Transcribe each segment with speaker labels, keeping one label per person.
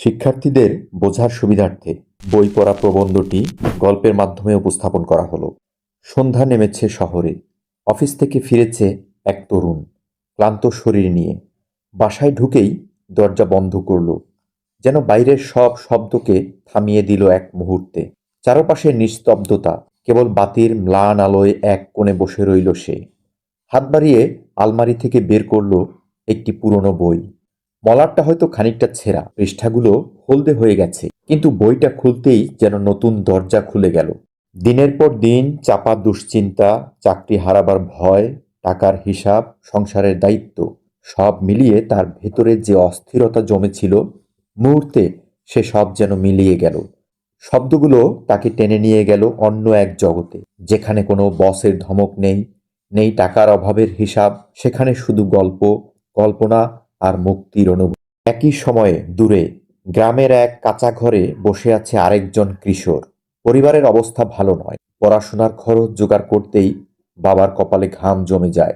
Speaker 1: শিক্ষার্থীদের বোঝার সুবিধার্থে বই পড়া প্রবন্ধটি গল্পের মাধ্যমে উপস্থাপন করা হলো। সন্ধ্যা নেমেছে শহরে। অফিস থেকে ফিরেছে এক তরুণ, ক্লান্ত শরীর নিয়ে। বাসায় ঢুকেই দরজা বন্ধ করল, যেন বাইরের সব শব্দকে থামিয়ে দিল এক মুহূর্তে। চারপাশে নিস্তব্ধতা, কেবল বাতির ম্লান আলোয় এক কোণে বসে রইল সে। হাত বাড়িয়ে আলমারি থেকে বের করল একটি পুরনো বই। মলাটটা হয়তো খানিকটা ছেঁড়া। পৃষ্ঠাগুলো হলদে হয়ে গেছে। কিন্তু বইটা খুলতেই যেন নতুন দরজা খুলে গেল। দিনের পর দিন চাপা দুশ্চিন্তা, চাকরি হারাবার ভয়, টাকার হিসাব, সংসারের দায়িত্ব, সব মিলিয়ে তার ভেতরে যে অস্থিরতা জমেছিল, মুহূর্তে সে সব যেন মিলিয়ে গেল। শব্দগুলো তাকে টেনে নিয়ে গেল অন্য এক জগতে, যেখানে কোনো বসের ধমক নেই নেই টাকার অভাবের হিসাব, সেখানে শুধু গল্প, কল্পনা আর মুক্তির অনুভূতি। একই সময়ে দূরে, গ্রামের এক কাঁচা ঘরে বসে আছে আরেকজন কিশোর। পরিবারের অবস্থা ভালো নয়। পড়াশোনার খরচ জোগাড় করতেই বাবার কপালে ঘাম জমে যায়।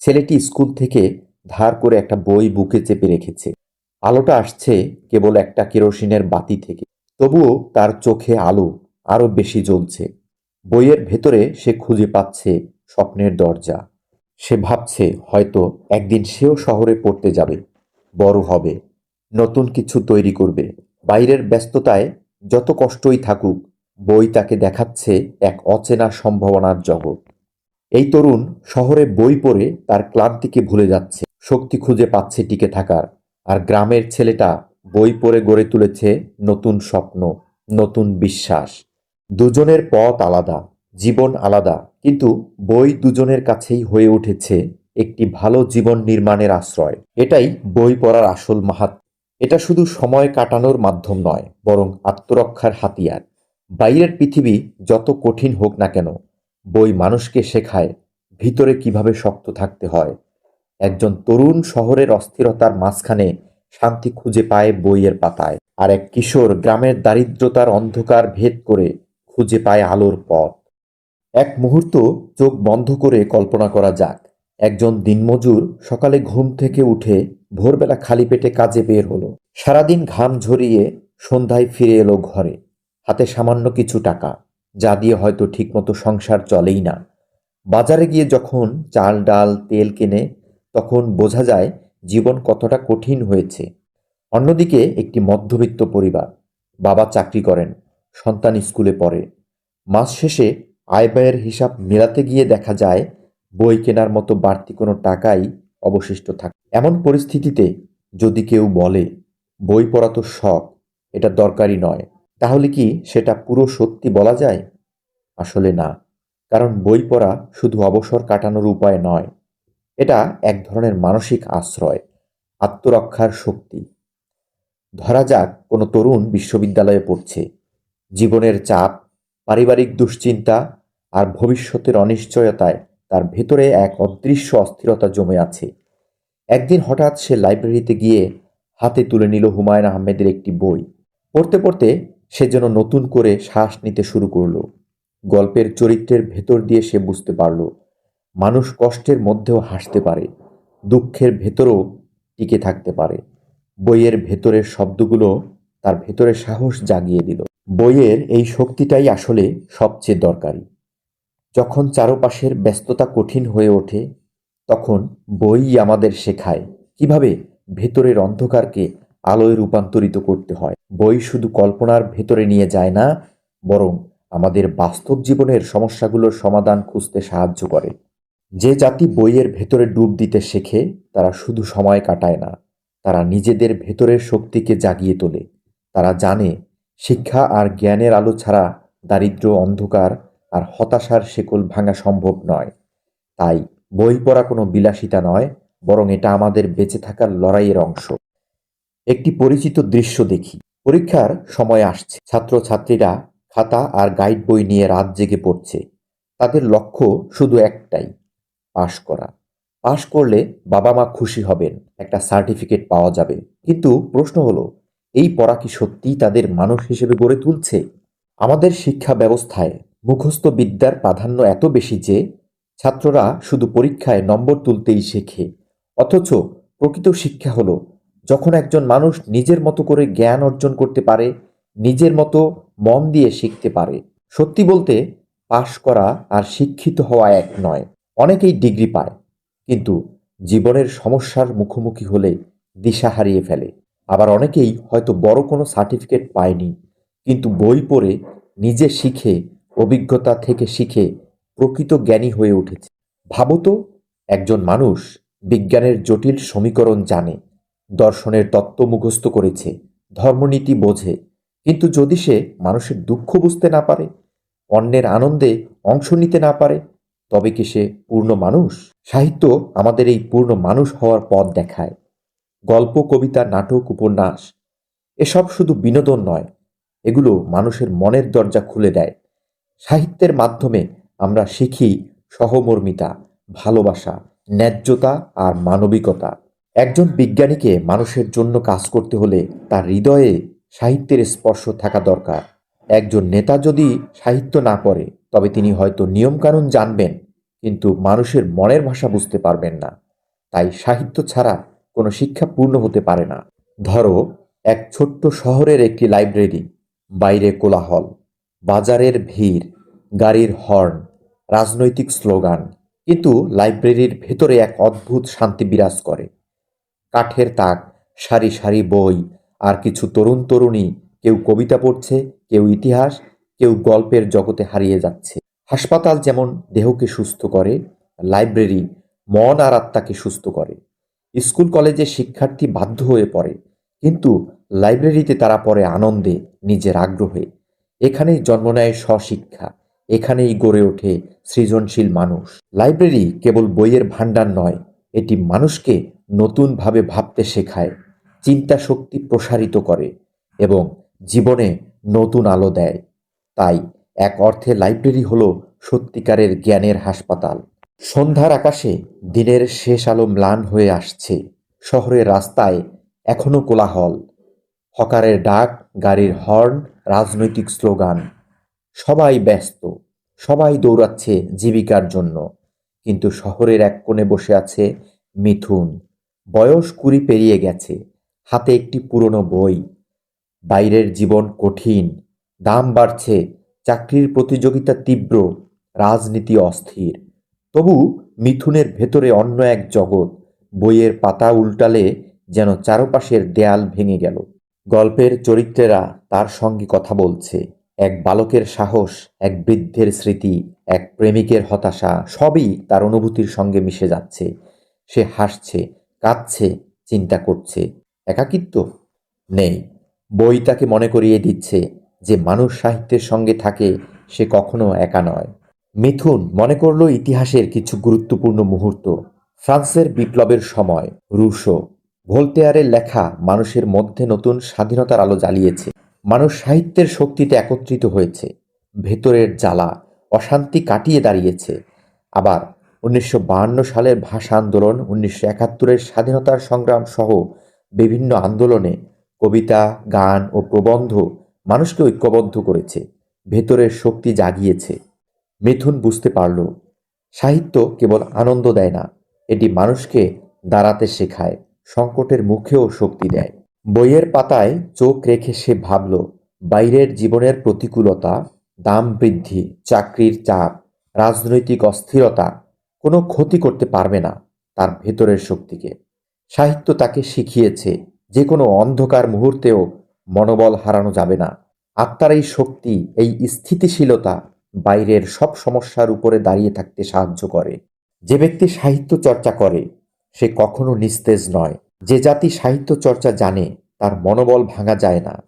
Speaker 1: ছেলেটি স্কুল থেকে ধার করে একটা বই বুকে চেপে রেখেছে। আলোটা আসছে কেবল একটা কেরোসিনের বাতি থেকে। তবুও তার চোখে আলো আরও বেশি জ্বলছে। বইয়ের ভেতরে সে খুঁজে পাচ্ছে স্বপ্নের দরজা। সে ভাবছে হয়তো একদিন সেও শহরে পড়তে যাবে, বড় হবে, নতুন কিছু তৈরি করবে। বাইরের ব্যস্ততায় যত কষ্টই থাকুক, বই তাকে দেখাচ্ছে এক অচেনা সম্ভাবনার জগৎ। এই তরুণ শহরে বই পড়ে তার ক্লান্তিকে ভুলে যাচ্ছে, শক্তি খুঁজে পাচ্ছে টিকে থাকার। আর গ্রামের ছেলেটা বই পড়ে গড়ে তুলেছে নতুন স্বপ্ন, নতুন বিশ্বাস। দুজনের পথ আলাদা জীবন আলাদা। কিন্তু বই দুজনের কাছেই হয়ে উঠেছে একটি ভালো জীবন নির্মাণের আশ্রয়। এটাই বই পড়ার আসল মাহাত এটা শুধু সময় কাটানোর মাধ্যম নয়, বরং আত্মরক্ষার হাতিয়ার। বাইরের পৃথিবী যত কঠিন হোক না কেন, বই মানুষকে শেখায় ভিতরে কীভাবে শক্ত থাকতে হয়। একজন তরুণ শহরের অস্থিরতার মাঝখানে শান্তি খুঁজে পায় বইয়ের পাতায়, আর এক কিশোর গ্রামের দারিদ্রতার অন্ধকার ভেদ করে খুঁজে পায় আলোর পথ। এক মুহূর্ত চোখ বন্ধ করে কল্পনা করা যাক। একজন দিনমজুর সকালে ঘুম থেকে উঠে ভোরবেলা খালি পেটে কাজে বের হলো। সারাদিন ঘাম ঝরিয়ে সন্ধ্যায় ফিরে এলো ঘরে। হাতে সামান্য কিছু টাকা, যা দিয়ে হয়তো ঠিকমতো সংসার চলেই না। বাজারে গিয়ে যখন চাল, ডাল, তেল কেনে, তখন বোঝা যায় জীবন কতটা কঠিন হয়েছে। অন্যদিকে একটি মধ্যবিত্ত পরিবার, বাবা চাকরি করেন, সন্তান স্কুলে পড়ে। মাস শেষে আয় ব্যয়ের হিসাব মেলাতে গিয়ে দেখা যায়, বই কেনার মতো বাড়তি কোনো টাকাই অবশিষ্ট থাকে। এমন পরিস্থিতিতে যদি কেউ বলে, বই পড়া তো শখ, এটা দরকারি নয়, তাহলে কি সেটা পুরো সত্যি বলা যায়? আসলে না। কারণ বই পড়া শুধু অবসর কাটানোর উপায় নয়, এটা এক ধরনের মানসিক আশ্রয়, আত্মরক্ষার শক্তি। ধরা যাক কোনো তরুণ বিশ্ববিদ্যালয়ে পড়ছে, জীবনের চাপ পারিবারিক দুশ্চিন্তা আর ভবিষ্যতের অনিশ্চয়তায় তার ভেতরে এক অদৃশ্য অস্থিরতা জমে আছে। একদিন হঠাৎ সে লাইব্রেরিতে গিয়ে হাতে তুলে নিল হুমায়ুন আহমেদের একটি বই। পড়তে পড়তে সে যেন নতুন করে শ্বাস নিতে শুরু করল। গল্পের চরিত্রের ভেতর দিয়ে সে বুঝতে পারল, মানুষ কষ্টের মধ্যেও হাসতে পারে, দুঃখের ভেতরও টিকে থাকতে পারে। বইয়ের ভেতরের শব্দগুলো তার ভেতরে সাহস জাগিয়ে দিল। বইয়ের এই শক্তিটাই আসলে সবচেয়ে দরকারি। যখন চারপাশের ব্যস্ততা কঠিন হয়ে ওঠে, তখন বই আমাদের শেখায় কীভাবে ভেতরের অন্ধকারকে আলোয় রূপান্তরিত করতে হয়। বই শুধু কল্পনার ভেতরে নিয়ে যায় না, বরং আমাদের বাস্তব জীবনের সমস্যাগুলোর সমাধান খুঁজতে সাহায্য করে। যে জাতি বইয়ের ভেতরে ডুব দিতে শেখে, তারা শুধু সময় কাটায় না, তারা নিজেদের ভেতরের শক্তিকে জাগিয়ে তোলে। তারা জানে শিক্ষা আর জ্ঞানের আলো ছাড়া দারিদ্র, অন্ধকার আর হতাশার শেকল ভাঙা সম্ভব নয়। তাই বই পড়া কোনো বিলাসিতা নয়, বরং এটা আমাদের বেঁচে থাকার লড়াইয়ের অংশ। একটি পরিচিত দৃশ্য দেখি। পরীক্ষার সময় আসছে। ছাত্রছাত্রীরা খাতা আর গাইড বই নিয়ে রাত জেগে পড়ছে। তাদের লক্ষ্য শুধু একটাই, পাশ করা। পাশ করলে বাবা মা খুশি হবেন, একটা সার্টিফিকেট পাওয়া যাবে। কিন্তু প্রশ্ন হলো এই পড়া কি সত্যিই তাদের মানুষ হিসেবে গড়ে তুলছে? আমাদের শিক্ষা ব্যবস্থায় মুখস্থ বিদ্যার প্রাধান্য এত বেশি যে ছাত্ররা শুধু পরীক্ষায় নম্বর তুলতেই শেখে। অথচ প্রকৃত শিক্ষা হলো যখন একজন মানুষ নিজের মতো করে জ্ঞান অর্জন করতে পারে, নিজের মতো মন দিয়ে শিখতে পারে। সত্যি বলতে পাশ করা আর শিক্ষিত হওয়া এক নয়, অনেকেই ডিগ্রি পায়, কিন্তু জীবনের সমস্যার মুখোমুখি হলে দিশা হারিয়ে ফেলে। আবার অনেকেই হয়তো বড় কোনো সার্টিফিকেট পায়নি, কিন্তু বই পড়ে নিজে শিখে, অভিজ্ঞতা থেকে শিখে প্রকৃত জ্ঞানী হয়ে উঠেছে। ভাবতো একজন মানুষ বিজ্ঞানের জটিল সমীকরণ জানে, দর্শনের তত্ত্ব মুখস্থ করেছে, ধর্মনীতি বোঝে, কিন্তু যদি সে মানুষের দুঃখ বুঝতে না পারে, অন্যের আনন্দে অংশ নিতে না পারে, তবে কি সে পূর্ণ মানুষ? সাহিত্য আমাদের এই পূর্ণ মানুষ হওয়ার পথ দেখায়। গল্প, কবিতা, নাটক, উপন্যাস, এসব শুধু বিনোদন নয়, এগুলো মানুষের মনের দরজা খুলে দেয়। সাহিত্যের মাধ্যমে আমরা শিখি সহমর্মিতা, ভালোবাসা, ন্যায্যতা আর মানবিকতা। একজন বিজ্ঞানীকে মানুষের জন্য কাজ করতে হলে তার হৃদয়ে সাহিত্যের স্পর্শ থাকা দরকার। একজন নেতা যদি সাহিত্য না পড়ে, তবে তিনি হয়তো নিয়মকানুন জানবেন, কিন্তু মানুষের মনের ভাষা বুঝতে পারবেন না। তাই সাহিত্য ছাড়া কোনো শিক্ষা পূর্ণ হতে পারে না। ধরো, এক ছোট্ট শহরের একটি লাইব্রেরি, বাইরে কোলাহল, বাজারের ভিড়, গাড়ির হর্ন, রাজনৈতিক স্লোগান, কিন্তু লাইব্রেরির ভেতরে এক অদ্ভুত শান্তি বিরাজ করে। কাঠের তাক, সারি সারি বই, আর কিছু তরুণ তরুণী, কেউ কবিতা পড়ছে, কেউ ইতিহাস, কেউ গল্পের জগতে হারিয়ে যাচ্ছে। হাসপাতাল যেমন দেহকে সুস্থ করে, লাইব্রেরি মন আর আত্মাকে সুস্থ করে। স্কুল কলেজে শিক্ষার্থী বাধ্য হয়ে পড়ে, কিন্তু লাইব্রেরিতে তারা পড়ে আনন্দে, নিজের আগ্রহে। এখানেই জন্ম নেয় স্বশিক্ষা, এখানেই গড়ে ওঠে সৃজনশীল মানুষ। লাইব্রেরি কেবল বইয়ের ভাণ্ডার নয়, এটি মানুষকে নতুনভাবে ভাবতে শেখায় চিন্তা শক্তি প্রসারিত করে এবং জীবনে নতুন আলো দেয়। তাই এক অর্থে লাইব্রেরি হলো সত্যিকারের জ্ঞানের হাসপাতাল। সন্ধ্যার আকাশে দিনের শেষ আলো ম্লান হয়ে আসছে। শহরের রাস্তায় এখনও কোলাহল। হকারের ডাক, গাড়ির হর্ন, রাজনৈতিক স্লোগান। সবাই ব্যস্ত। সবাই দৌড়াচ্ছে জীবিকার জন্য। কিন্তু শহরের এক কোণে বসে আছে মিথুন। বয়স কুড়ি পেরিয়ে গেছে। হাতে একটি পুরনো বই। বাইরের জীবন কঠিন। দাম বাড়ছে। চাকরির প্রতিযোগিতা তীব্র। রাজনীতি অস্থির। তবু মিথুনের ভেতরে অন্য এক জগৎ, বইয়ের পাতা উল্টালে যেন চারপাশের দেয়াল ভেঙে গেল। গল্পের চরিত্রেরা তার সঙ্গে কথা বলছে। এক বালকের সাহস, এক বৃদ্ধের স্মৃতি, এক প্রেমিকের হতাশা, সবই তার অনুভূতির সঙ্গে মিশে যাচ্ছে। সে হাসছে, কাঁদছে, চিন্তা করছে। একাকিত্ব? নেই। বই তাকে মনে করিয়ে দিচ্ছে যে মানুষ সাহিত্যের সঙ্গে থাকে, সে কখনো একা নয়। মিথুন মনে করল ইতিহাসের কিছু গুরুত্বপূর্ণ মুহূর্ত। ফ্রান্সের বিপ্লবের সময়, রুশো ভোলতেয়ারের লেখা মানুষের মধ্যে নতুন স্বাধীনতার আলো জ্বালিয়েছে। মানুষ সাহিত্যের শক্তিতে একত্রিত হয়েছে। ভেতরের জ্বালা অশান্তি কাটিয়ে দাঁড়িয়েছে। আবার উনিশশো সালের ভাষা আন্দোলন, উনিশশো একাত্তরের স্বাধীনতার সংগ্রাম সহ বিভিন্ন আন্দোলনে কবিতা, গান ও প্রবন্ধ মানুষকে ঐক্যবদ্ধ করেছে। ভেতরের শক্তি জাগিয়েছে। মিথুন বুঝতে পারল, সাহিত্য কেবল আনন্দ দেয় না, এটি মানুষকে দাঁড়াতে শেখায়, সংকটের মুখেও শক্তি দেয়। বইয়ের পাতায় চোখ রেখে সে ভাবল, বাইরের জীবনের প্রতিকূলতা, দাম বৃদ্ধি, চাকরির চাপ, রাজনৈতিক অস্থিরতা, কোনো ক্ষতি করতে পারবে না তার ভেতরের শক্তিকে। সাহিত্য তাকে শিখিয়েছে, যে কোনো অন্ধকার মুহূর্তেও মনোবল হারানো যাবে না। আত্মার এই শক্তি, এই স্থিতিশীলতা বাইরের সব সমস্যার উপরে দাঁড়িয়ে থাকতে সাহায্য করে। যে ব্যক্তি সাহিত্য চর্চা করে, সে কখনো নিস্তেজ নয়। যে জাতি সাহিত্য চর্চা জানে, তার মনোবল ভাঙা যায় না।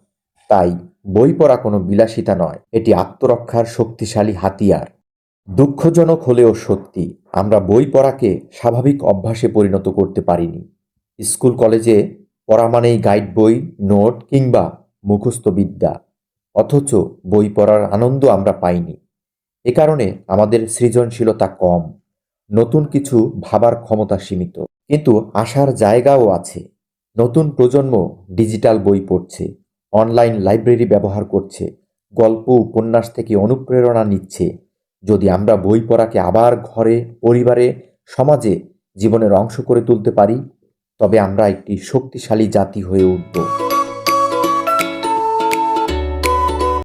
Speaker 1: তাই বই পড়া কোনো বিলাসিতা নয়, এটি আত্মরক্ষার শক্তিশালী হাতিয়ার। দুঃখজনক হলেও সত্যি, আমরা বই পড়াকে স্বাভাবিক অভ্যাসে পরিণত করতে পারিনি। স্কুল, কলেজে পড়া মানেই গাইড বই, নোট কিংবা মুখস্থ বিদ্যা। অথচ বই পড়ার আনন্দ আমরা পাইনি। এ কারণে আমাদের সৃজনশীলতা কম, নতুন কিছু ভাবার ক্ষমতা সীমিত। কিন্তু আসার জায়গাও আছে। নতুন প্রজন্ম ডিজিটাল বই পড়ছে, অনলাইন লাইব্রেরি ব্যবহার করছে, গল্প, উপন্যাস থেকে অনুপ্রেরণা নিচ্ছে। যদি আমরা বই পড়াকে আবার ঘরে, পরিবারে, সমাজে জীবনের অংশ করে তুলতে পারি, তবে আমরা একটি শক্তিশালী জাতি হয়ে উঠব।